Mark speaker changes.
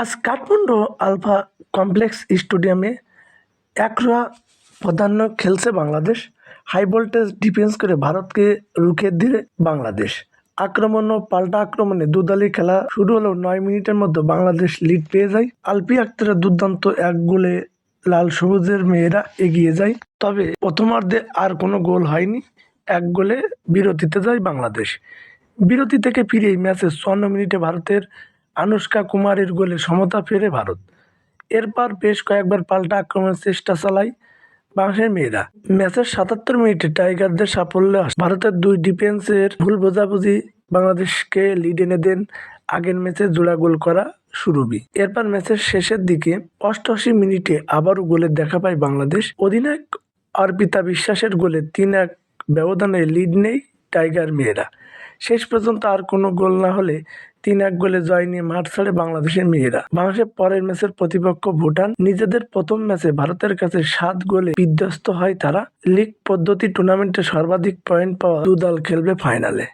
Speaker 1: আজ Kathmandu alpha complex স্টেডিয়ামে একরোয়া প্রাধান্য খেলছে বাংলাদেশ। হাই ভোল্টেজ ডিফেন্স করে ভারতকে রুখে দিলে বাংলাদেশ। আক্রমণ ও পাল্টা আক্রমণে দুদলই খেলা শুরু হলেও নয় মিনিটের মধ্যে বাংলাদেশ লিড পেয়ে যায়। আলপি আক্তারের দুর্দান্ত এক গোলে লাল সবুজের মেয়েরা এগিয়ে যায়। তবে প্রথমার্ধে আর কোনো গোল হয়নি। এক গোলে বিরতিতে যায় বাংলাদেশ। বিরতি থেকে ফিরেই ম্যাচের চুয়ান্ন মিনিটে ভারতের আনুষ্কা কুমারের গোলে সমতা ফেরে ভারত। এরপর বেশ কয়েকবার পাল্টা আক্রমণের চেষ্টা চালায় বাংলাদেশের মেয়েরা। ম্যাচের সাতাত্তর মিনিটে টাইগারদের সাফল্য ভারতের দুই ডিফেন্সের ভুল বোঝাবুঝি বাংলাদেশকে লিড এনে দেন আগের ম্যাচে জোড়া গোল করা সুরভি। এরপর ম্যাচের শেষের দিকে অষ্টআশি মিনিটে আবারও গোলের দেখা পায় বাংলাদেশ। অধিনায়ক অর্পিতা বিশ্বাসের গোলে তিন এক ব্যবধানে লিড নেই টাইগার মেয়েরা। শেষ পর্যন্ত আর কোনো গোল না হলে তিন এক গোলে জয় নিয়ে মাঠ ছাড়ে বাংলাদেশের মেয়েরা। বাংলাদেশের পরের ম্যাচের প্রতিপক্ষ ভুটান। নিজেদের প্রথম ম্যাচে ভারতের কাছে সাত গোলে বিধ্বস্ত হয় তারা। লিগ পদ্ধতি টুর্নামেন্টে সর্বাধিক পয়েন্ট পাওয়া দু দল খেলবে ফাইনালে।